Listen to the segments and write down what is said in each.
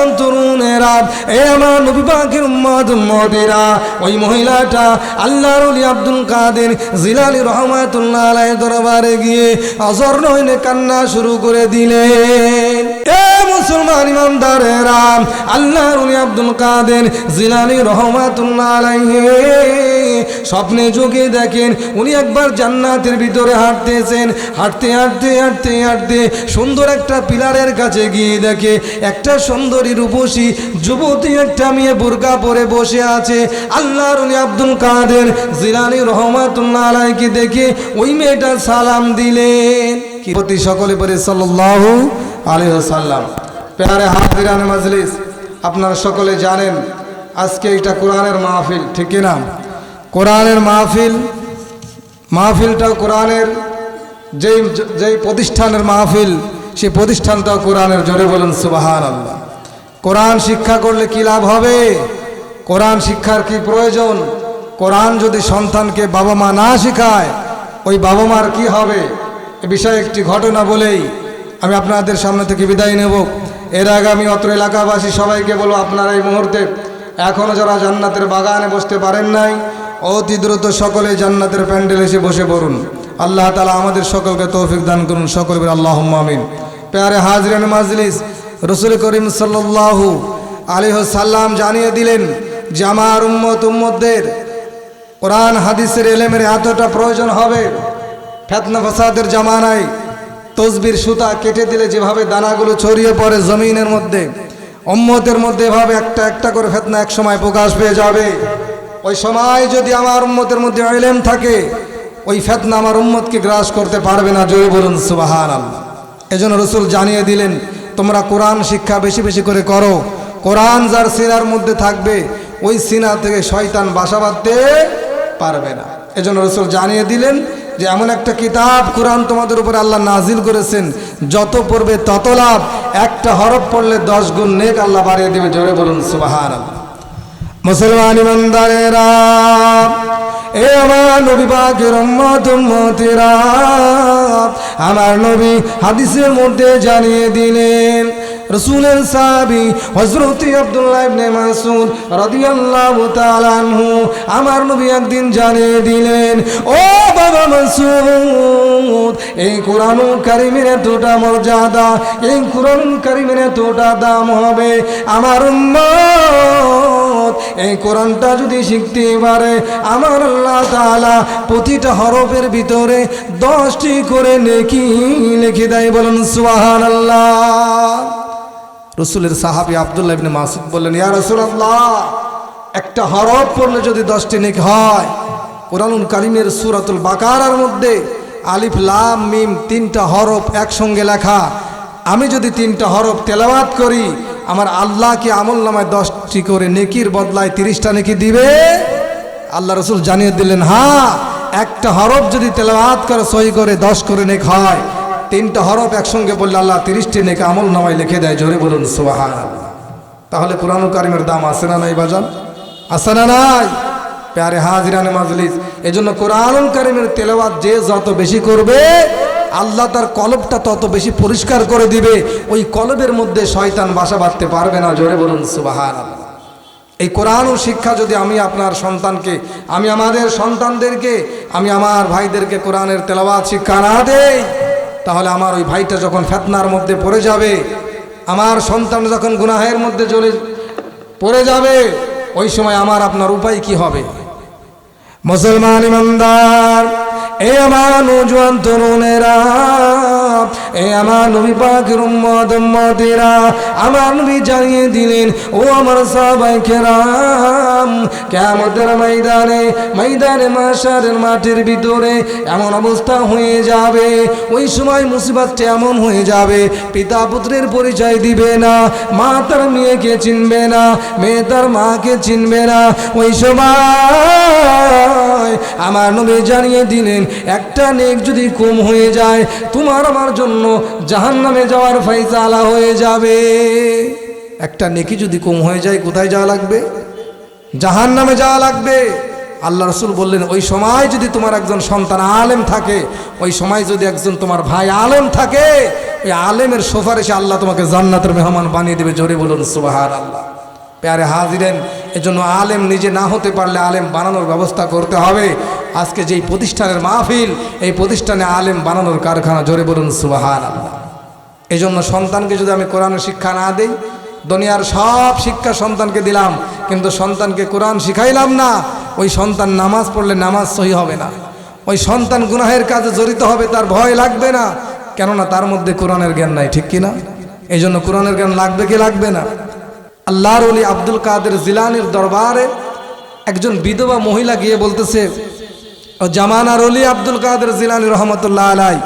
জোয়ান তরুণেরা এ আমার নবী পাকের উম্মদ উম্মতেরা। ওই মহিলাটা আল্লাহর ওলি আব্দুল কাদের জিলালি রহমাতুল্লাহ আলাইহির দরবারে গিয়ে অজর নইনে কান্না শুরু করে দিলেন। মুসলমান ইমানদারেরা আল্লাহর ওলি আব্দুল কাদের জিলানি রহমাতুল্লাহ স্বপ্নে যোগে দেখেন, উনি একবার জান্নাতের ভিতরে হাঁটতেছেন, হাঁটতে হাঁটতে হাঁটতে হাঁটতে সুন্দর একটা পিলারের কাছে গিয়ে দেখে একটা সুন্দরী রূপসী যুবতী একটা মেয়ে বুরকা পরে বসে আছে। আল্লাহর উনি আব্দুল কাদের জিলানি রহমাতুল্লাহ আলাইকে দেখে ওই মেয়েটা সালাম দিলেন। কি প্রতি সকলে পরে সাল্লাল্লাহু আলাইহি সাল্লাম প্যারে হাজিরান মাজলিস। আপনারা সকলে জানেন, আজকে এটা কোরআনের মাহফিল, ঠিক কিনা কোরআনের মাহফিল, মাহফিলটাও কোরআনের, যেই যেই প্রতিষ্ঠানের মাহফিল, সেই প্রতিষ্ঠানটাও কোরআনের, জোরে বলুন সুবাহান আল্লাহ কোরআন শিক্ষা করলে কি লাভ হবে? কোরআন শিক্ষার কি প্রয়োজন? কোরআন যদি সন্তানকে বাবা মা না শেখায়, ওই বাবা মার কি হবে? এ বিষয়ে একটি ঘটনা বলেই আমি আপনাদের সামনে থেকে বিদায় নেব। এর আগে আমি অত্র এলাকাবাসী সবাইকে বলব, আপনারা এই মুহূর্তে এখনও যারা জান্নাতের বাগানে বসতে পারেন নাই, অতি দ্রুত সকলে জান্নাতের প্যান্ডেল এসে বসে পড়ুন। আল্লাহ তালা আমাদের সকলকে তৌফিক দান করুন, সকল আল্লাহ আমিন। প্যারে হাজরান মাজলিস, রসুল করিম সাল্লাল্লাহু আলিহ সাল্লাম জানিয়ে দিলেন, যে আমার উম্মত উম্মতদের কোরআন, হাদিসের এলেমের এতটা প্রয়োজন হবে। ফেতনা ফাসাদের জামানায় তসবির সুতা কেটে দিলে যেভাবে দানাগুলো ছড়িয়ে পড়ে জমিনের মধ্যে অম্মতের মধ্যে এভাবে একটা একটা করে ফেতনা এক সময় প্রকাশ পেয়ে যাবে। ওই সময় যদি আমার উম্মতের মধ্যে এলেম থাকে, ওই ফেতনা আমার উম্মতকে গ্রাস করতে পারবে না। জয় বলুন সুবাহান এজন্য রসুল জানিয়ে দিলেন, তোমরা কোরআন শিক্ষা বেশি বেশি করে করো। কোরআন যার সিনার মধ্যে থাকবে, ওই সিনা থেকে শয়তান বাসা বাঁধতে পারবে না। এজন্য রসুল জানিয়ে দিলেন যে এমন একটা কিতাব কোরআন তোমাদের উপর আল্লাহ নাজিল করেছেন, যত পড়বে তত লাভ। একটা হরফ পড়লে দশ গুণ নেক আল্লাহ বাড়িয়ে দেবে, জোরে বলুন আল্লাহ মুসলমান ইমানদারেরা, এ আমার নবী পাকের আমার নবী হাদিসের মধ্যে জানিয়ে দিলেন রসুলের সাহাবি হজরত আব্দুল্লাহ ইবনে মাসুদ রাদিয়াল্লাহু তাআলা আনহু আমার নবী একদিন জানিয়ে দিলেন, ও বাবা মাসুদ এই কোরআন কারিমের এতটা মর্যাদা, এই কোরআন কারিমের এতটা দাম হবে। আমার উম্মত, এই কোরআনটা যদি শিখতে পারে, আমার আল্লাহ তাআলা প্রতিটা হরফের ভিতরে দশটি করে নেকি লিখে দেয় বলুন সুবহানাল্লাহ। রসুলের সাহাবি আবদুল্লাহ ইবনে মাসুদ বললেন, ইয়া রসুলাল্লাহ, একটা হরফ পড়লে যদি দশটি নেক হয়, কোরআনুল কারিমের সুরাতুল বাকারার মধ্যে আলিফ, লাম, মিম তিনটা হরফ একসঙ্গে লেখা। আমি যদি তিনটা হরফ তেলাওয়াত করি, আমার আল্লাহকে আমল নামায় দশটি করে নেকির বদলায় তিরিশটা নেকি দিবে? আল্লাহ রসুল জানিয়ে দিলেন হ্যাঁ একটা হরফ যদি তেলাওয়াত করে সহি করে দশ করে নেক হয় তিনটা হরফ একসঙ্গে বললে আল্লাহ তিরিশটি নেকে আমল নামায় লিখে দেয়, জোরে বলুন সুবাহান তাহলে কোরআন কারিমের দাম আছে না নাই, বাজান? আছে না নাই? প্যারে হাজিরানে মাজলিস। এই জন্য কোরআন কারিমের তেলাওয়াত যে যত বেশি করবে, আল্লাহ তার কলবটা তত বেশি পরিষ্কার করে দিবে। ওই কলবের মধ্যে শয়তান বাসা বাঁধতে পারবে না, জোরে বলুন সুবাহান এই কোরআন ও শিক্ষা যদি আমি আপনার সন্তানকে, আমি আমাদের সন্তানদেরকে, আমি আমার ভাইদেরকে কোরআনের তেলাওয়াত শিক্ষা না দেই তাহলে আমার ওই ভাইটা যখন ফেতনার মধ্যে পড়ে যাবে, আমার সন্তান যখন গুনাহের মধ্যে চলে পড়ে যাবে, ওই সময় আমার আপনার উপায় কি হবে? মুসলমান ইমানদার এ আমার নজওয়ান তরুণেরা, এ আমার নবী পাকের উম্মত, উম্মতেরা, আমার নবী জানিয়ে দিলেন, ও আমার সাহাবাই কেরাম কেমতের ময়দানে ময়দানে মাসারের মাঠের ভিতরে এমন অবস্থা হয়ে যাবে, ওই সময় মুসিবতটা এমন হয়ে যাবে পিতা পুত্রের পরিচয় দিবে না, মা তার মেয়েকে চিনবে না, মেয়ে তার মাকে চিনবে না, ওই সময় আমার নবী জানিয়ে দিলেন একটা নেক যদি কম হয়ে যায়, তোমার আমার জন্য জাহান নামে যাওয়ার ফাইসালা হয়ে যাবে। একটা নেকি যদি কম হয়ে যায়, কোথায় যাওয়া লাগবে? জাহান নামে যাওয়া লাগবে। আল্লাহ রসুল বললেন, ওই সময় যদি তোমার একজন সন্তান আলেম থাকে, ওই সময় যদি একজন তোমার ভাই আলেম থাকে, ওই আলেমের সুপারিশে আল্লাহ তোমাকে জান্নাতের মেহমান বানিয়ে দেবে। জোরে বলুন সুবাহার আল্লাহ প্যারে হাজিরেন, এজন্য আলেম নিজে না হতে পারলে আলেম বানানোর ব্যবস্থা করতে হবে। আজকে যেই প্রতিষ্ঠানের মাহফিল, এই প্রতিষ্ঠানে আলেম বানানোর কারখানা, জোরে বলুন সুবাহার আল্লাহ এই জন্য সন্তানকে যদি আমি কোরআনের শিক্ষা না দিই, দুনিয়ার সব শিক্ষা সন্তানকে দিলাম, কিন্তু সন্তানকে কোরআন শিখাইলাম না, ওই সন্তান নামাজ পড়লে নামাজ সহি হবে না। ওই সন্তান গুনাহের কাজে জড়িত হবে, তার ভয় লাগবে না, কেননা তার মধ্যে কোরআনের জ্ঞান নাই, ঠিক কিনা? এই জন্য কোরআনের জ্ঞান লাগবে কি লাগবে না? আল্লাহর অলি আব্দুল কাদের জিলানির দরবারে একজন বিধবা মহিলা গিয়ে বলতেছে ও জামানার অলি আব্দুল কাদের জিলানি রহমতুল্লাহ আলাই,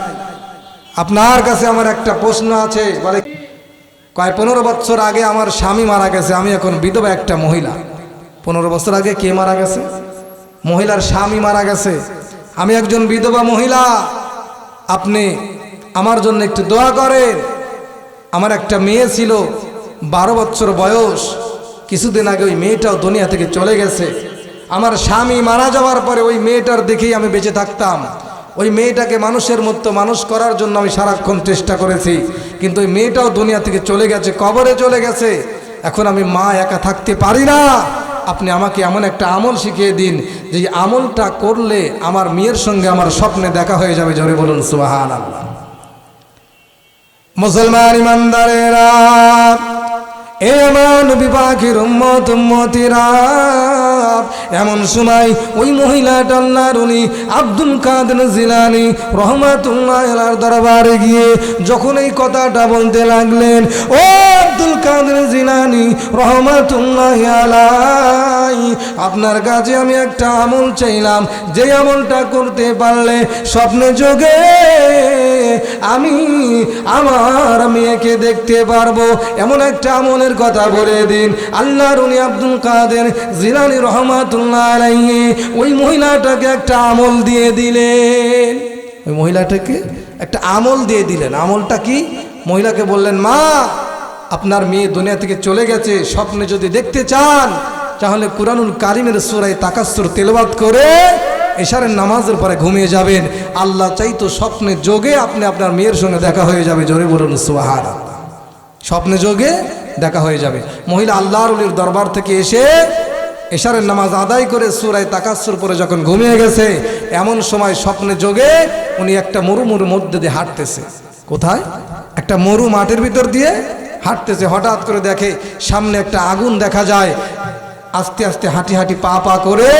আপনার কাছে আমার একটা প্রশ্ন আছে, বলে কয়, পনেরো বছর আগে আমার স্বামী মারা গেছে, আমি এখন বিধবা একটা মহিলা। পনেরো বছর আগে কে মারা গেছে? মহিলার স্বামী মারা গেছে। আমি একজন বিধবা মহিলা। আপনি আমার জন্য একটু দোয়া করেন। আমার একটা মেয়ে ছিল, বারো বছর বয়স। কিছুদিন আগে ওই মেয়েটাও দুনিয়া থেকে চলে গেছে। আমার স্বামী মারা যাওয়ার পরে ওই মেয়েটার দেখেই আমি বেঁচে থাকতাম। ওই মেয়েটাকে মানুষের মতো মানুষ করার জন্য আমি সারাক্ষণ চেষ্টা করেছি। কিন্তু ওই মেয়েটাও দুনিয়া থেকে চলে গেছে, কবরে চলে গেছে। এখন আমি মা একা থাকতে পারি না। আপনি আমাকে এমন একটা আমল শিখিয়ে দিন যে আমলটা করলে আমার মেয়ের সঙ্গে আমার স্বপ্নে দেখা হয়ে যাবে। জোরে বলুন সুবাহান আল্লাহ মুসলমান ইমানদারেরা এ আমার নবী পাখির উম্মত, উম্মতিরা। এমন সময় ওই মহিলাটা আল্লাহর উনি আব্দুল কাদের জিলানি রহমাতুল্লাহ দরবারে গিয়ে যখন এই কথাটা বলতে লাগলেন, ও আব্দুল কাদের জিলানি রহমাতুল্লাহ আপনার কাছে আমি একটা আমল চাইলাম। যে আমলটা করতে পারলে স্বপ্নে যোগে আমি আমার মেয়েকে দেখতে পারব। এমন একটা আমলের কথা বলে দিন। আল্লাহর উনি আব্দুল কাদের জিলানি রহমাতুল্লাহ আলাইহি, ওই মহিলাটাকে একটা আমল দিয়ে দিলেন। ওই মহিলাটাকে একটা আমল দিয়ে দিলেন। আমলটা কি? মহিলাকে বললেন, মা, আপনার মেয়ে দুনিয়া থেকে চলে গেছে, স্বপ্নে যদি দেখতে চান, তাহলে কুরআনুল কারিমের সুরাই তাকাসুর তেলবাদ করে এশারের নামাজের পরে ঘুমিয়ে যাবেন। আল্লাহ চাইতো স্বপ্নে যোগে আপনি আপনার মেয়ের সঙ্গে দেখা হয়ে যাবে। জোরে বলুন সুহার স্বপ্নে যোগে দেখা হয়ে যাবে। মহিলা আল্লাহর উলির দরবার থেকে এসে এশারের নামাজ আদায় করে সুরায় তাকাসুর পরে যখন ঘুমিয়ে গেছে, এমন সময় স্বপ্নে যোগে উনি একটা মরু মরু মধ্যে দিয়ে হাঁটতেছে। কোথায়? একটা মরু মাঠের ভিতর দিয়ে হাঁটতেছে। হঠাৎ করে দেখে সামনে একটা আগুন দেখা যায়। আস্তে আস্তে হাঁটি হাঁটি পা পা করে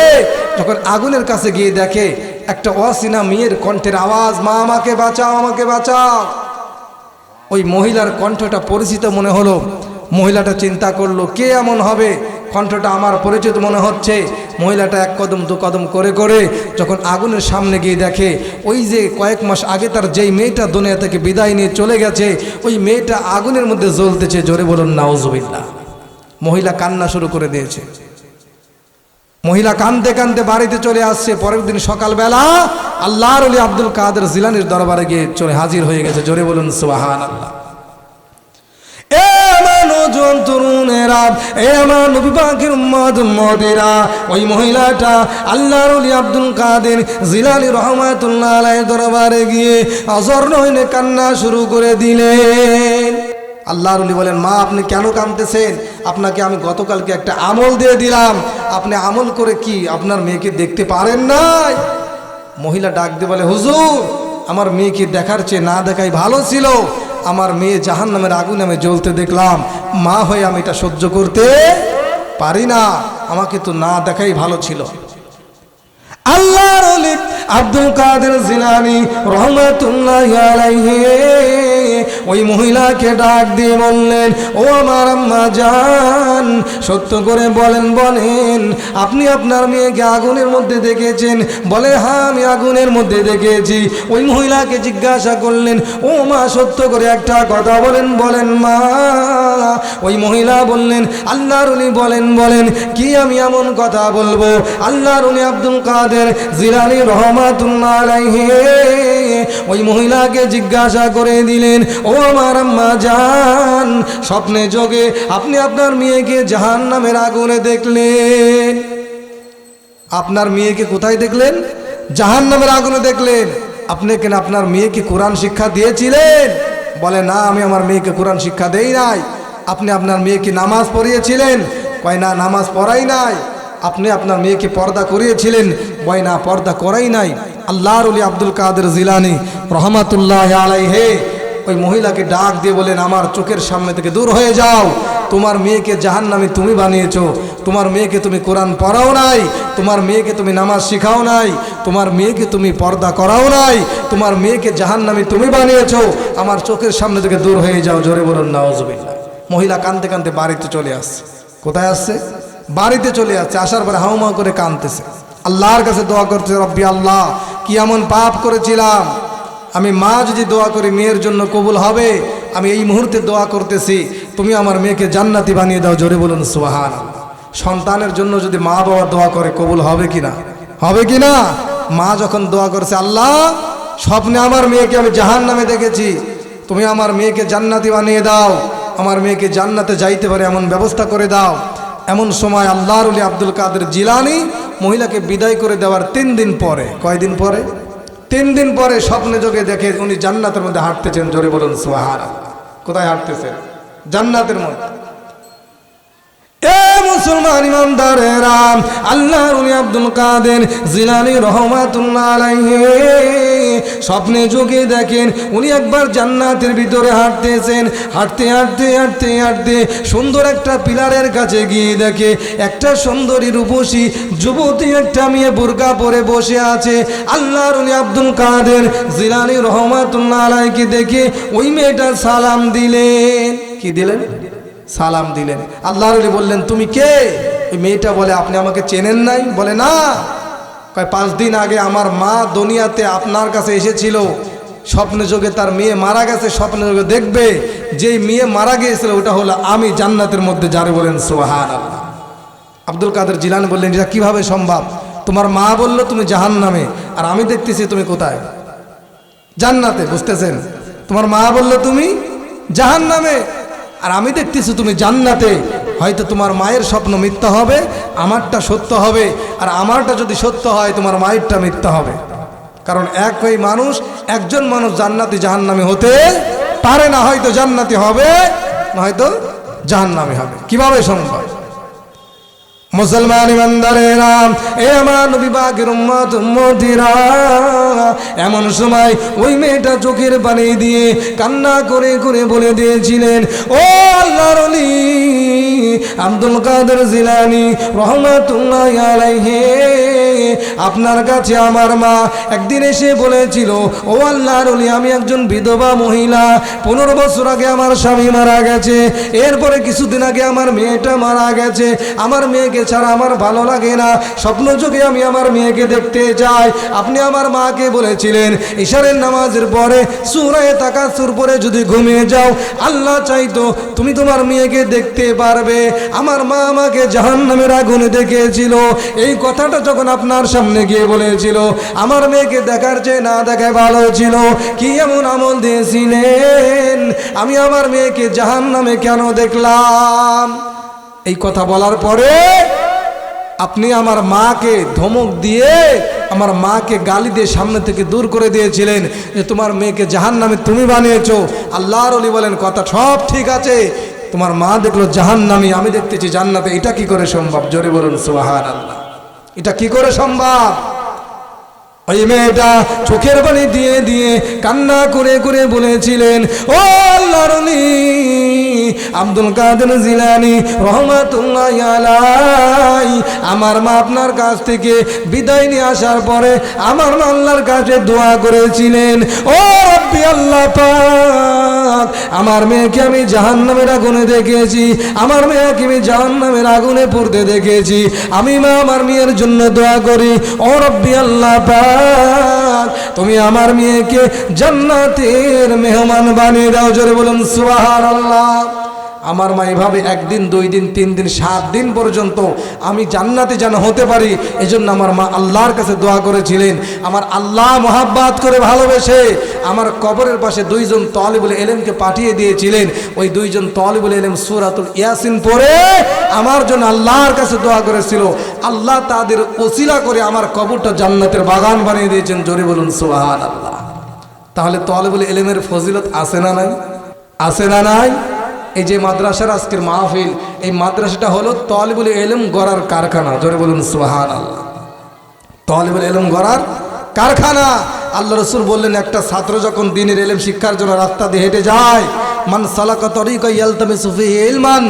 যখন আগুনের কাছে গিয়ে দেখে, একটা অসিনা মেয়ের কণ্ঠের আওয়াজ, মা, আমাকে বাঁচাও আমাকে বাঁচাও। ওই মহিলার কণ্ঠটা পরিচিত মনে হলো। মহিলাটা চিন্তা করল, কে এমন হবে? কণ্ঠটা আমার পরিচিত মনে হচ্ছে। মহিলাটা এক কদম, দু কদম করে করে যখন আগুনের সামনে গিয়ে দেখে, ওই যে কয়েক মাস আগে তার যেই মেয়েটা দুনিয়া থেকে বিদায় নিয়ে চলে গেছে, ওই মেয়েটা আগুনের মধ্যে জ্বলতেছে, জোরে বলুন নাওজবিল্লা মহিলা কান্না শুরু করে দিয়েছে। মহিলা কান্দতে কান্দতে বাড়িতে চলে আসছে। পরের দিন সকালবেলা আল্লাহর আলী আব্দুল কাদের জিলানির দরবারে গিয়ে চলে হাজির হয়ে গেছে। জোরে বলুন সুবাহান আল্লাহ মানুষজন তরুণেরা, এ আমার নবী পাখির উম্মত, উম্মতেরা। ওই মহিলাটা আল্লাহর আলী আব্দুল কাদের জিলানি রহমাতুল্লাহ আলাই দরবারে গিয়ে অজর নইনে কান্না শুরু করে দিলেন। আল্লাহর বলেন, মা, আপনি কেন কাঁদতেছেন? আপনাকে আমি গতকালকে একটা আমল দিয়ে দিলাম। আপনি আমল করে কি আপনার মেয়েকে দেখতে পারেন নাই? মহিলা ডাক দিয়ে বলে, হুজুর, আমার মেয়েকে দেখার চেয়ে না দেখাই ভালো ছিল। আমার মেয়ে জাহান নামের আগুন আমি জ্বলতে দেখলাম, মা হয়ে আমি এটা সহ্য করতে পারি না। আমাকে তো না দেখাই ভালো ছিল। আল্লাহ আব্দুল কাদের জিলানি রহমতুল্লাহ ওই মহিলাকে ডাক দিয়ে বললেন, ও আমার আম্মা জান, সত্য করে বলেন বলেন, আপনি আপনার মেয়েকে আগুনের মধ্যে দেখেছেন? বলে হ্যাঁ আমি আগুনের মধ্যে দেখেছি। ওই মহিলাকে জিজ্ঞাসা করলেন, ও মা, সত্য করে একটা কথা বলেন বলেন মা। ওই মহিলা বললেন, আল্লাহর উনি বলেন বলেন, কি আমি এমন কথা বলব? আল্লাহর উনি আব্দুল কাদের জিলানি রহমাতুল্লাহ আলাইহি। ওই মহিলাকে জিজ্ঞাসা করে দিলেন ও আমার আম্মা জান, স্বপ্নে যোগে আপনি আপনার মেয়েকে জাহান নামের আগুনে দেখলেন। আপনার মেয়েকে কোথায় দেখলেন? জাহান নামের আগুনে দেখলেন। আপনি কেন আপনার মেয়েকে কোরআন শিক্ষা দিয়েছিলেন? বলে, না, আমি আমার মেয়েকে কোরআন শিক্ষা দেই নাই। আপনি আপনার মেয়েকে নামাজ পড়িয়েছিলেন। কয়, না, নামাজ পড়াই নাই। আপনি আপনার মেয়েকে পর্দা করিয়েছিলেন। বয়, না, পর্দা করাই নাই। আল্লাহর আব্দুল কাদের জিলানি রহমাতুল্লাহ আলাইহে ওই মহিলাকে ডাক দিয়ে বলেন, আমার চোখের সামনে থেকে দূর হয়ে যাও। তোমার মেয়েকে জাহান নামে তুমি বানিয়েছ। তোমার মেয়েকে তুমি কোরআন পড়াও নাই। তোমার মেয়েকে তুমি নামাজ শিখাও নাই। তোমার মেয়েকে তুমি পর্দা করাও নাই। তোমার মেয়েকে জাহান নামে তুমি বানিয়েছ। আমার চোখের সামনে থেকে দূর হয়ে যাও। জোরে বলুন নওয়াজবিল্লা মহিলা কানতে কানতে বাড়িতে চলে আসছে। কোথায় আসছে? বাড়িতে চলে আসছে। আসার পরে হাউমা করে কানতেছে আল্লাহর কাছে দোয়া করছে রব্বি আল্লাহ, কি এমন পাপ করেছিলাম আমি মা যদি দোয়া করি, মেয়ের জন্য কবুল হবে। আমি এই মুহূর্তে দোয়া করতেছি, তুমি আমার মেয়েকে জান্নাতি বানিয়ে দাও, জোরে বলুন সুহান সন্তানের জন্য যদি মা বাবা দোয়া করে, কবুল হবে কি না হবে কি না মা যখন দোয়া করছে, আল্লাহ, স্বপ্নে আমার মেয়েকে আমি জাহান নামে দেখেছি। তুমি আমার মেয়েকে জান্নাতি বানিয়ে দাও। আমার মেয়েকে জান্নাতে যাইতে পারে, এমন ব্যবস্থা করে দাও। এমন সময় আল্লাহর উলি আব্দুল কাদের জিলানি মহিলাকে বিদায় করে দেওয়ার তিন দিন পরে, কয়দিন পরে? তিন দিন পরে স্বপ্নে যোগে দেখে উনি জান্নাতের মধ্যে হাঁটতেছেন, জোরে বলুন সোহারা কোথায় হাঁটতেছেন? জান্নাতের মধ্যে। মুসলমান ইমানদারেরা আল্লাহ আব্দুল কাদের জিলানি রহমাতুল্লাহ আলাইহি। স্বপ্নে যোগে দেখেন, উনি একবার জান্নাতের ভিতরে হাঁটতেছেন, হাঁটতে হাঁটতে হাঁটতে হাঁটতে সুন্দর একটা পিলারের কাছে গিয়ে দেখে একটা সুন্দরী রূপসী যুবতী, একটা মেয়ে বুরকা পরে বসে আছে। আল্লাহর উনি আব্দুল কাদের জিলানি রহমাতুল্লাহ আলাইকে দেখে ওই মেয়েটা সালাম দিলেন। কি দিলেন? সালাম দিলেন। আল্লাহর আলী বললেন, তুমি কে? ওই মেয়েটা বলে, আপনি আমাকে চেনেন নাই? বলে, না। কয়, পাঁচ দিন আগে আমার মা দুনিয়াতে আপনার কাছে এসেছিল। স্বপ্নে যোগে তার মেয়ে মারা গেছে স্বপ্নে যোগে দেখবে। যেই মেয়ে মারা গিয়েছিল, ওটা হলো আমি জান্নাতের মধ্যে যারে বলেন সোহান আল্লাহ আব্দুল কাদের জিলান বললেন, এটা কীভাবে সম্ভব? তোমার মা বলল তুমি জাহান নামে আর আমি দেখতেছি তুমি কোথায়? জান্নাতে, বুঝতেছেন? তোমার মা বলল তুমি জাহান নামে আর আমি দেখতেছি তুমি জান্নাতে। হয়তো তোমার মায়ের স্বপ্ন মিথ্যা হবে, আমারটা সত্য হবে, আর আমারটা যদি সত্য হয়, তোমার মায়েরটা মিথ্যা হবে। কারণ এক ওই মানুষ, একজন মানুষ জান্নাতি জাহান্নামে হতে পারে না, হয়তো জান্নাতি হবে, না হয়তো জাহান্নামে হবে। কীভাবে সম্ভব? মুসলমান এ আমার এমন সময় ওই মেয়েটা চোখের পানি দিয়ে কান্না করে করে বলে দিয়েছিলেন, ও আল্লাহর আব্দুল কাদের জিলানি রহমাতুল্লাহ আপনার কাছে আমার মা একদিন এসে বলেছিল, ও আল্লাহর অলি আমি একজন বিধবা মহিলা, পনেরো বছর আগে আমার স্বামী মারা গেছে, এরপরে কিছুদিন আগে আমার মেয়েটা মারা গেছে, আমার মেয়েকে ছাড়া আমার ভালো লাগে না। স্বপ্ন যুগে আমি আমার মেয়েকে দেখতে যাই। আপনি আমার মাকে বলেছিলেন ইশারের নামাজের পরে সুরায় টাকা সুর পরে যদি ঘুমিয়ে যাও, আল্লাহ চাইতো তুমি তোমার মেয়েকে দেখতে পারবে। আমার মা আমাকে জাহান নামের আগুনে দেখেছিল। এই কথাটা যখন আপনার সামনে গিয়ে বলেছিল, আমার মেয়েকে দেখার চেয়ে না দেখায় ভালো ছিল। কি এমন আমল দিয়েছিলেন? আমি আমার মেয়েকে জাহান নামে কেন দেখলাম? এই কথা বলার পরে আপনি আমার মাকে ধমক দিয়ে আমার মাকে গালি দিয়ে সামনে থেকে দূর করে দিয়েছিলেন যে তোমার মেয়েকে জাহান নামে তুমি বানিয়েছো। আল্লাহর অলি বলেন, কথা সব ঠিক আছে। তোমার মা দেখল জাহান নামি আমি দেখতেছি জান্নাতে। এটা কি করে সম্ভব? জোরে বলুন আল্লাহ এটা কি করে সম্ভব? ওই মেয়েটা চোখের পানি দিয়ে দিয়ে কান্না করে করে বলেছিলেন, ও আল্লাহর আব্দুল কাদের জিলানি রহমাতুল্লাহ আমার মা আপনার কাছ থেকে বিদায় নিয়ে আসার পরে আমার মা আল্লাহর কাছে দোয়া করেছিলেন, ও রব্বি আল্লাহ আমার মেয়েকে আমি জাহান্নামের আগুনে দেখেছি, আমার মেয়েকে আমি জাহান্নামের আগুনে পড়তে দেখেছি, আমি মা আমার মেয়ের জন্য দোয়া করি, ও রব্বি আল্লাহ পাক তুমি আমার মেয়েকে জান্নাতের মেহমান বানিয়ে দাও জোরে বলুন সুবহানাল্লাহ। আমার মা এভাবে একদিন, দুই দিন, তিন দিন, সাত দিন পর্যন্ত আমি জান্নাতে যেন হতে পারি, এজন্য আমার মা আল্লাহর কাছে দোয়া করেছিলেন। আমার আল্লাহ মোহাব্বাত করে ভালোবেসে আমার কবরের পাশে দুইজন তলিবুল এলেমকে পাঠিয়ে দিয়েছিলেন। ওই দুইজন তলিবুল এলেম সুরাতুল ইয়াসিন পরে আমার জন্য আল্লাহর কাছে দোয়া করেছিল। আল্লাহ তাদের ওসিলা করে আমার কবরটা জান্নাতের বাগান বানিয়ে দিয়েছেন। জোরে বলুন সুবাহান আল্লাহ তাহলে তলেবুল এলেমের ফজিলত আছে না নাই? আছে না নাই? এই যে মাদ্রাসার আজকের মাহফিল, এই মাদ্রাসাটা হলো তলেবুল এলেম গড়ার কারখানা। জোরে বলুন সুবাহান আল্লাহ তলেবুল এলেম গড়ার কারখানা। আল্লাহ রসুল বললেন, একটা ছাত্র যখন দিনের এলেম শিক্ষার জন্য রাস্তা দিয়ে হেঁটে যায়, মান সালাকা তরিকা ইয়ালতামি সুফি ইলমান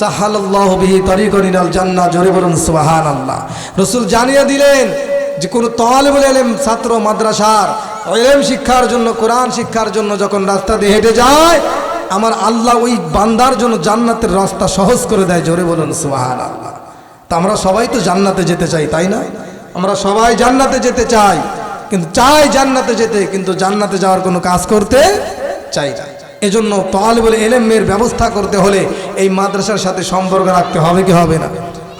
সাহাল্লাহ বিহি তরিকা নিরাল জান্নাহ। জোরে বলুন সুবাহান আল্লাহ রসুল জানিয়ে দিলেন যে, কোনো তলেবুল এলেম ছাত্র মাদ্রাসার এলেম শিক্ষার জন্য, কোরআন শিক্ষার জন্য যখন রাস্তা দিয়ে হেঁটে যায় আমার আল্লাহ ওই বান্দার জন্য জান্নাতের রাস্তা সহজ করে দেয়, জোরে বলুন সুবাহান আল্লাহ তা আমরা সবাই তো জান্নাতে যেতে চাই, তাই না? আমরা সবাই জান্নাতে যেতে চাই, কিন্তু চাই জান্নাতে যেতে, কিন্তু জান্নাতে যাওয়ার কোনো কাজ করতে চাই না। এজন্য তলেবুল এলেমের ব্যবস্থা করতে হলে এই মাদ্রাসার সাথে সম্পর্ক রাখতে হবে কি হবে না?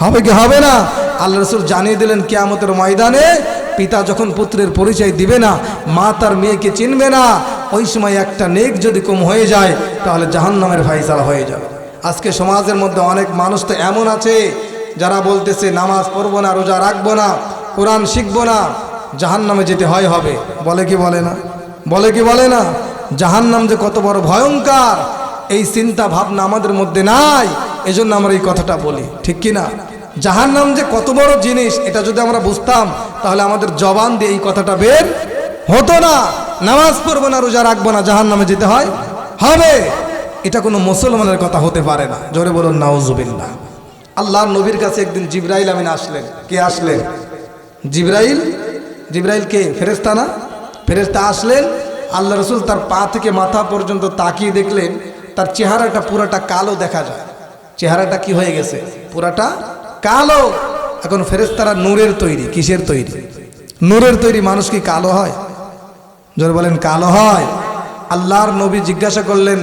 হবে কি হবে না? আল্লাহ রসুল জানিয়ে দিলেন, কেয়ামতের ময়দানে পিতা যখন পুত্রের পরিচয় দিবে না, মা তার মেয়েকে চিনবে না ওই সময় একটা নেক যদি কম হয়ে যায়, তাহলে জাহান্নামের ফাইসালা হয়ে যাবে। আজকে সমাজের মধ্যে অনেক মানুষ তো এমন আছে, যারা বলতেছে, নামাজ পড়ব না, রোজা রাখব না, কোরআন শিখব না, জাহান্নামে যেতে হয় হবে। বলে কি বলে না? বলে কি বলে না? জাহান্নাম যে কত বড় ভয়ঙ্কর, এই চিন্তা ভাবনা আমাদের মধ্যে নাই, এজন্য আমরা এই কথাটা বলি। ঠিক কি না? জাহান নাম যে কত বড় জিনিস, এটা যদি আমরা বুঝতাম, তাহলে আমাদের জবান দিয়ে এই কথাটা বের হতো না। নামাজ পড়ব না, রোজা রাখব না জাহান নামে যেতে হয়। হবে। এটা কোনো মুসলমানের কথা হতে পারে না। জোরে বলুন, নাউজুবিল্লাহ। আল্লাহর নবীর কাছে একদিন জিব্রাইল আমিন আসলেন। কে আসলেন? জিব্রাইল? জিব্রাইল কে? ফেরেস্তা না? ফেরেস্তা আসলেন। আল্লাহ রসুল তার পা থেকে মাথা পর্যন্ত তাকিয়ে দেখলেন, তার চেহারাটা পুরাটা কালো দেখা যায়। চেহারাটা কি হয়ে গেছে? পুরাটা কালো। এখন ফেরেস্তারা নূরের তৈরি। কিসের তৈরি? নূরের তৈরি মানুষ কি কালো হয়? জোর বলেন, কালো হয়। আল্লাহর নবী জিজ্ঞাসা করলেন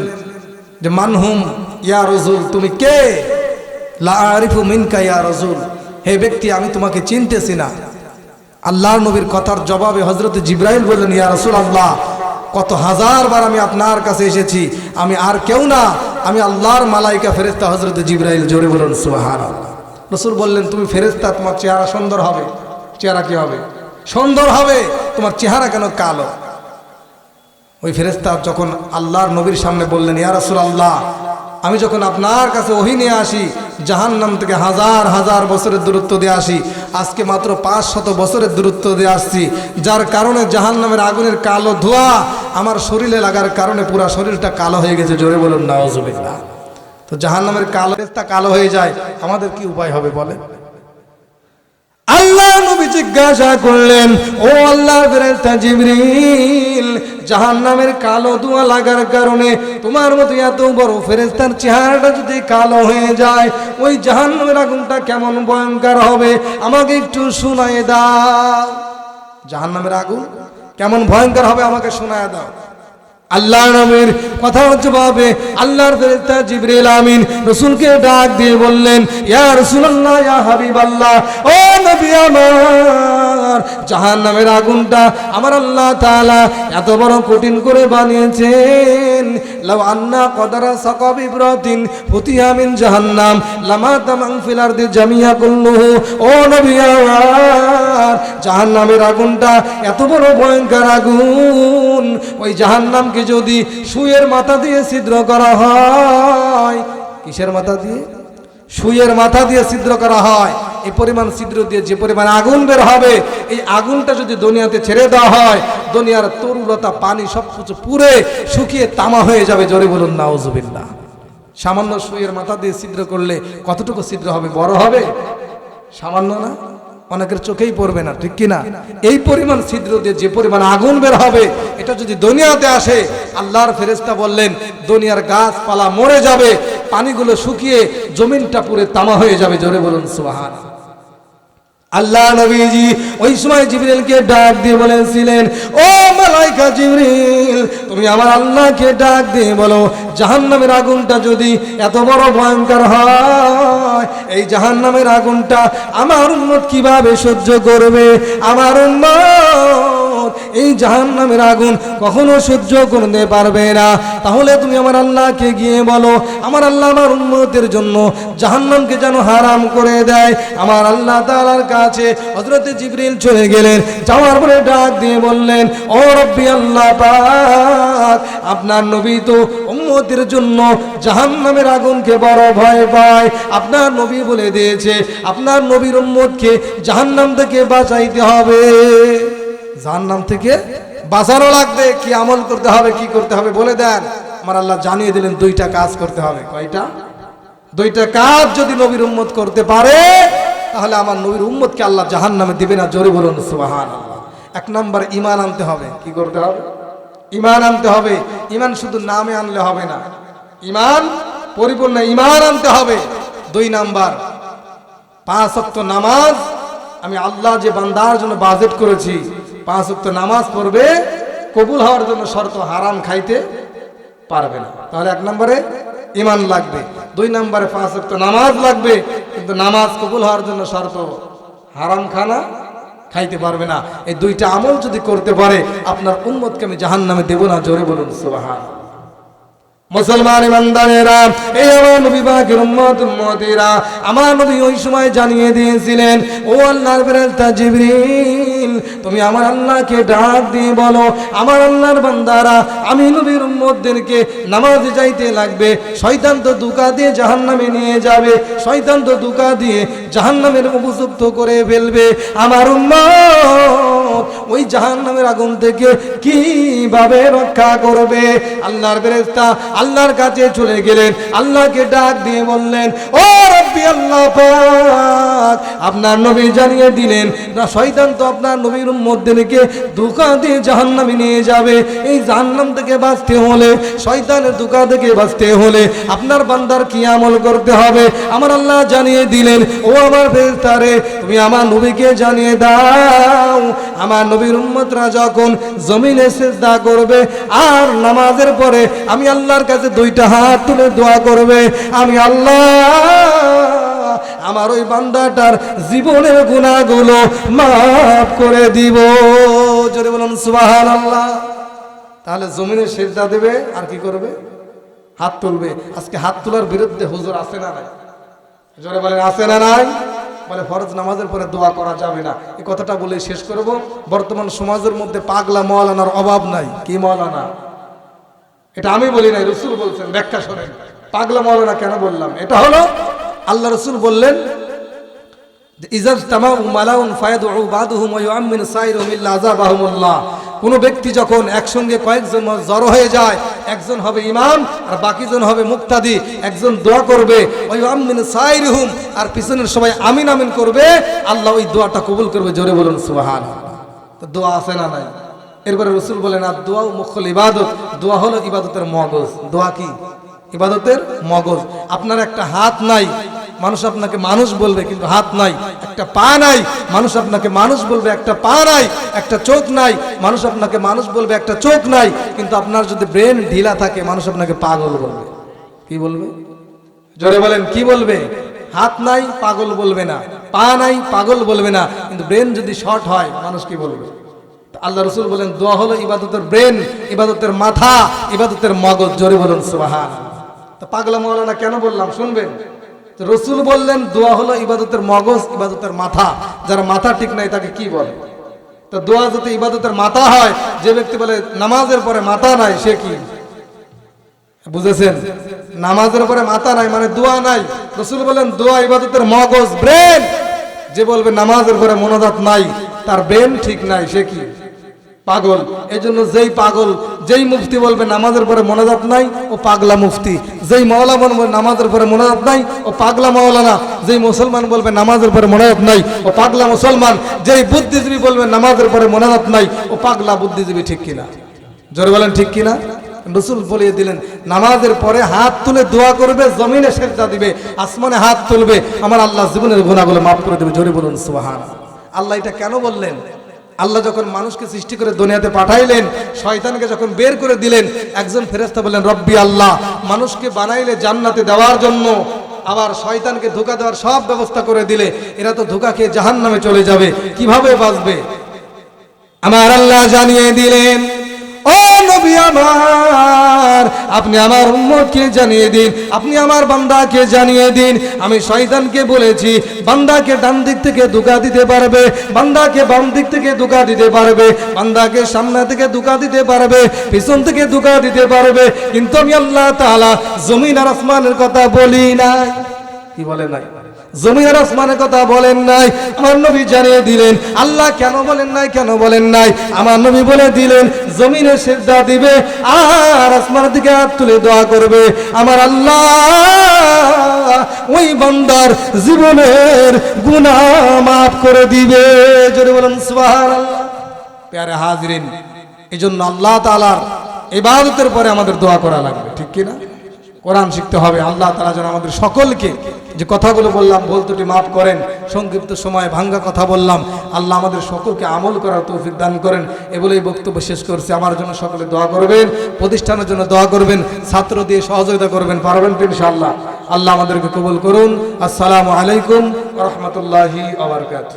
যে, মানহুম, ইয়া রসুল, তুমি কে? লা আরিফু মিনকা, ইয়া রসুল, হে ব্যক্তি, আমি তোমাকে চিনতেছি না। আল্লাহর নবীর কথার জবাবে হজরত জিব্রাইল বললেন, ইয়া রসুল আল্লাহ কত হাজার বার আমি আপনার কাছে এসেছি, আমি আর কেউ না, আমি আল্লাহর মালাইকা ফেরেস্তা হজরত জিব্রাইল, জোরে বলুন সুহার রসুল বললেন, তুমি ফেরেস্তা তোমার চেহারা সুন্দর হবে। চেহারা কি হবে? সুন্দর হবে, তোমার চেহারা কেন কালো? ওই ফেরেস্তা যখন আল্লাহর নবীর সামনে বললেন, ইয়া রসুল আল্লাহ আমি যখন আপনার কাছে ওহি নিয়ে আসি, জাহান্নাম থেকে হাজার হাজার বছরের দূরত্ব দিয়ে আসি, আজকে মাত্র পাঁচ শত বছরের দূরত্ব দিয়ে আসছি, যার কারণে জাহান্নামের আগুনের কালো ধোঁয়া আমার শরীরে লাগার কারণে পুরা শরীরটা কালো হয়ে গেছে, জোরে বলুন নাওজুবিল্লাহ তো জাহান্নামের কালো কালো হয়ে যায়, আমাদের কি উপায় হবে বলে আল্লাহ নবী জিজ্ঞাসা করলেন, ও আল্লাহর ফেরেশতা জিবরিল, জাহান্নামের কালো ধোঁয়া লাগার কারণে তোমার মতো এত বড় ফেরেশতার চেহারাটা যদি কালো হয়ে যায়, ওই জাহান্নামের আগুনটা কেমন ভয়ঙ্কর হবে? আমাকে একটু শোনায় দাও। জাহান্নামের আগুন কেমন ভয়ঙ্কর হবে আমাকে শোনায় দাও। আল্লাহ নামের কথা হচ্ছে ভাবে আল্লাহর ফেরেশতা জিবরিল আমিন রসুলকে ডাক দিয়ে বললেন, ইয়া রাসূলুল্লাহ, ইয়া হাবিবাল্লাহ, ও নবী আমার জাহান্নামের আগুনটা আমার আল্লাহ তাআলা এত বড় কঠিন করে বানিয়েছেন। লাউ আন্না কদারা সাকাব ইব্রাতিন ফুতিহা মিন জাহান্নাম। লামা তামাং ফিল আরদি জামিয়া কুল্লুহু। ও নবী আমার, জাহান্নামের আগুনটা এত বড় ভয়ঙ্কর আগুন। ওই জাহান্নামকে যদি সুয়ের মাথা দিয়ে ছিদ্র করা হয়, কিসের মাথা দিয়ে? সুয়ের মাথা দিয়ে ছিদ্র করা হয়। এই পরিমাণ ছিদ্র দিয়ে যে পরিমাণ আগুন বের হবে, এই আগুনটা যদি দুনিয়াতে ছেড়ে দেওয়া হয়, দুনিয়ার তরুলতা, পানি সব কিছু পুরে শুকিয়ে তামা হয়ে যাবে। জোরে বলুন, নাউজুবিল্লাহ। সামান্য সুয়ের মাথা দিয়ে ছিদ্র করলে কতটুকু ছিদ্র হবে? বড় হবে? সামান্য না? অনেকের চোখেই পড়বে না, ঠিক কিনা? এই পরিমাণ ছিদ্র দিয়ে যে পরিমাণ আগুন বের হবে, এটা যদি দুনিয়াতে আসে, আল্লাহর ফেরেস্তা বললেন, দুনিয়ার গাছপালা মরে যাবে, পানিগুলো শুকিয়ে জমিনটা পুরে তামা হয়ে যাবে। জোরে বলুন সুহান আল্লাহ নবীজি ওই সময় জিবরিলকে ডাক দিয়ে বলেছিলেন, ও মালাইকা জিবরিল, তুমি আমার আল্লাহকে ডাক দিয়ে বলো, জাহান্নামের আগুনটা যদি এত বড় ভয়ঙ্কর হয়, এই জাহান্নামের আগুনটা আমার উম্মত কীভাবে সহ্য করবে? আমার উম্মত এই জাহান্নামের আগুন কখনো সহ্য করতে পারবে না। তাহলে তুমি আমার আল্লাহকে গিয়ে বলো, আমার আল্লাহ আমার উম্মতের জন্য জাহান্নামকে যেন হারাম করে দেয়। আমার আল্লাহ তাআলার কাছে হযরতে জিবরিল চলে গেলেন, যাওয়ার পরে ডাক দিয়ে বললেন, ও রব্বি আল্লাহ আপনার নবী তো উম্মতের জন্য জাহান্নামের আগুনকে বড় ভয় পায়। আপনার নবী বলে দিয়েছে, আপনার নবীর উম্মতকে জাহান্নাম থেকে বাঁচাইতে হবে। জাহান্নাম থেকে বাঁচানো লাগবে, কি আমল করতে হবে, কি করতে হবে, বলে দেন। আমার আল্লাহ জানিয়ে দিলেন, দুইটা কাজ করতে হবে। কয়টা? দুইটা কাজ যদি নবীর উম্মত করতে পারে, তাহলে আমার নবীর উম্মতকে আল্লাহ জাহান নামে দিবে না, জোরে বলুন সুবাহান এক নম্বর ইমান আনতে হবে। কি করতে হবে? ইমান আনতে হবে। ইমান শুধু নামে আনলে হবে না। ইমান পরিপূর্ণ ইমান আনতে হবে। দুই নাম্বার, পাঁচ অক্ত নামাজ। আমি আল্লাহ যে বান্দার জন্য বাজেট করেছি পাঁচ অক্ত নামাজ পড়বে, কবুল হওয়ার জন্য শর্ত হারাম খাইতে পারবে না। তাহলে এক নম্বরে ইমান লাগবে, দুই নম্বরে পাঁচ অক্ত নামাজ লাগবে, কিন্তু নামাজ কবুল হওয়ার জন্য শর্ত হারাম খানা খাইতে পারবে না। এই দুইটা আমল যদি করতে পারে, আপনার উন্মতকে আমি জাহান নামে দেবো না, জোরে বলুন, সুবাহান। মুসলমান ইমানদারেরা এই আমার নবী পাকের উম্মত, উম্মতেরা আমার নবী ওই সময় জানিয়ে দিয়েছিলেন, ও আল্লাহর ফেরেশতা জিবরিল, তুমি আমার আল্লাহকে ডাক দিয়ে বলো, আমার আল্লাহর বান্দারা, আমি নবীর উম্মতদেরকে নামাজে যাইতে লাগবে, শয়তান তো দুকা দিয়ে জাহান্নামে নিয়ে যাবে, শয়তান তো দুকা দিয়ে জাহান্নামের উপযুক্ত করে ফেলবে। আমার উম্মত ওই জাহান্নামের আগুন থেকে কীভাবে রক্ষা করবে? আল্লাহর ফেরেশতা আল্লাহর কাছে চলে গেলেন, আল্লাহকে ডাক দিয়ে বললেন, ও রব্বি আল্লাহ পাক, আপনার নবী জানিয়ে দিলেন, না, শয়তান তো আপনার নবীর উম্মতদেরকে দুকা দিয়ে জাহান্নামে নিয়ে যাবে। এই জাহান্নাম থেকে বাঁচতে হলে, শয়তানের দুকা থেকে বাঁচতে হলে আপনার বান্দার কি আমল করতে হবে? আমার আল্লাহ জানিয়ে দিলেন, ও আমার ফেরেশতারে, তুমি আমার নবীকে জানিয়ে দাও, আমার নবীর উম্মতরা যখন জমিনে সেজদা করবে, আর নামাজের পরে আমি আল্লাহর কাছে দুইটা হাত তুলে দোয়া করবে, আমি আল্লাহ, আমার ওই বান্দাটার জীবনের গুণাগুলো মাফ করে দিব। জোরে বলুন সুবাহান আল্লাহ তাহলে জমিনে সেজদা দেবে, আর কি করবে? হাত তুলবে। আজকে হাত তোলার বিরুদ্ধে হুজুর আছে না নাই? জোরে বলেন, আছে না নাই? বলে, ফরজ নামাজের পরে দোয়া করা যাবে না। এই কথাটা বলে শেষ করব। বর্তমান সমাজের মধ্যে পাগলা মৌলানার অভাব নাই। কি মৌলানা এটা আমি বলি নাই, রসুল বলছেন, ব্যাখ্যা শোনেন। পাগলা মৌলানা কেন বললাম? এটা হলো, আল্লাহ রসুল বললেন কোন ব্যক্তি যখন একসঙ্গে কয়েকজন জড়ো হয়ে যায়, একজন হবে ইমাম আর বাকিজন হবে মুক্তাদি, একজন দোয়া করবে ওই আমিন সাইরুহুম। আর পিছনের সবাই আমিন আমিন করবে, আল্লাহ ওই দোয়াটা কবুল করবে। জোরে বলুন সুবহান তো দোয়া আছে না নাই? এরপরে রসুল বলেন, আর দোয়া মুখল ইবাদত। দোয়া হলো ইবাদতের মগজ। দোয়া কি? ইবাদতের মগজ। আপনার একটা হাত নাই, মানুষ আপনাকে মানুষ বলবে, কিন্তু হাত নাই, একটা পা নাই, মানুষ আপনাকে মানুষ বলবে, একটা পা নাই, একটা চোখ নাই, মানুষ আপনাকে মানুষ বলবে, একটা চোখ নাই, কিন্তু আপনার যদি ব্রেন ঢিলা থাকে, মানুষ আপনাকে পাগল বলবে। কি বলবে? জোরে বলেন, কি বলবে? হাত নাই, পাগল বলবে না। পা নাই, পাগল বলবে না, কিন্তু ব্রেন যদি শর্ট হয়, মানুষ কি বলবে? আল্লাহ রসুল বলেন, দোয়া হলো ইবাদতের ব্রেন, ইবাদতের মাথা, ইবাদতের মগজ। জোরে বলুন সুবাহান তো পাগলা মৌলানা কেন বললাম, শুনবেন? রসুল বললেন, দোয়া হলো ইবাদতের মগজ, ইবাদতের মাথা। যার মাথা ঠিক নাই, তাকে কি বলে? তো দোয়া যদি ইবাদতের মাথা হয়, যে ব্যক্তি বলে, নামাজের পরে মাথা নাই, সে কি? বুঝেছেন? নামাজের পরে মাথা নাই মানে দোয়া নাই। রসুল বলেন, দোয়া ইবাদতের মগজ, ব্রেন। যে বলবে, নামাজের পরে মনোজাত নাই, তার ব্রেন ঠিক নাই, সে কি? পাগল। এই জন্য যেই পাগল, যেই মুফতি বলবে নামাজের পরে মনোজাত নাই, ও পাগলা মুফতি। যেই মৌলা বলবে নামাজের পরে মনোজাত নাই, ও পাগলা মৌলানা যেই মুসলমান বলবে নামাজের পরে মনোজাত নাই, ও পাগলা মুসলমান। যেই বুদ্ধিজীবী বলবে নামাজের পরে মনোজাত নাই, ও পাগলা বুদ্ধিজীবী ঠিক কিনা? জোরে বলেন ঠিক কিনা? রসুল বলিয়ে দিলেন, নামাজের পরে হাত তুলে দোয়া করবে, জমিনে সেজদা দিবে, আসমানে হাত তুলবে, আমার আল্লাহ জীবনের গুণাগুলো মাফ করে দেবে। জোরে বলুন সুবহান আল্লাহ এটা কেন বললেন? আল্লাহ যখন মানুষকে সৃষ্টি করে দুনিয়াতে পাঠাইলেন, শয়তানকে যখন বের করে দিলেন, একজন ফেরেস্তা বললেন, রব্বি আল্লাহ, মানুষকে বানাইলে জান্নাতে দেওয়ার জন্য আবার শয়তানকে ধোকা দেওয়ার সব ব্যবস্থা করে দিলে, এরা তো ধোকা খেয়ে জাহান নামে চলে যাবে, কীভাবে বাঁচবে? আমার আল্লাহ জানিয়ে দিলেন নবী আমার। আপনি আমার উম্মতকে জানিয়ে দিন, আপনি আমার বান্দাকে জানিয়ে দিন। আমি শয়তানকে বলেছি, বান্দাকে ডান দিক থেকে দুকা দিতে পারবে, বান্দাকে বাম দিক থেকে দুকা দিতে পারবে, বান্দাকে সামনে থেকে দুকা দিতে পারবে, পিছন থেকে দুকা দিতে পারবে। কিন্তু আমি আল্লাহ তাআলা জমিন আর আসমানের কথা বলি নাই। কি বলে নাই? জমিন আর আসমানের কথা বলেন নাই। আমার নবী জানিয়ে দিলেন, আল্লাহ কেন বলেন নাই, কেন বলেন নাই? আমার নবী বলে দিলেন, জমিনে সেদ্ধা দিবে আর আসমানের দিকে হাত তুলে দোয়া করবে। আমার আল্লাহ ওই বান্দার জীবনের গুনাহ মাফ করে দিবে। জোরে বলেন, সুবহানাল্লাহ। প্যারে হাজরিন এই জন্য আল্লাহ তালার ইবাদতের পরে আমাদের দোয়া করা লাগবে, ঠিক কি না কোরআন শিখতে হবে, আল্লাহ তালা যেন আমাদের সকলকে যে কথাগুলো বললাম, ভুল ত্রুটি মাফ করেন, সংক্ষিপ্ত সময়ে ভাঙ্গা কথা বললাম। আল্লাহ আমাদের সকলকে আমল করার তৌফিক দান করেন। এ বলেই বক্তব্য শেষ করছি। আমার জন্য সকলে দোয়া করবেন, প্রতিষ্ঠানের জন্য দোয়া করবেন, ছাত্র দিয়ে সহযোগিতা করবেন, পারবেন তো আল্লাহ আল্লাহ আমাদেরকে কবুল করুন। আসসালামু আলাইকুম রহমতুল্লাহি আবরকাত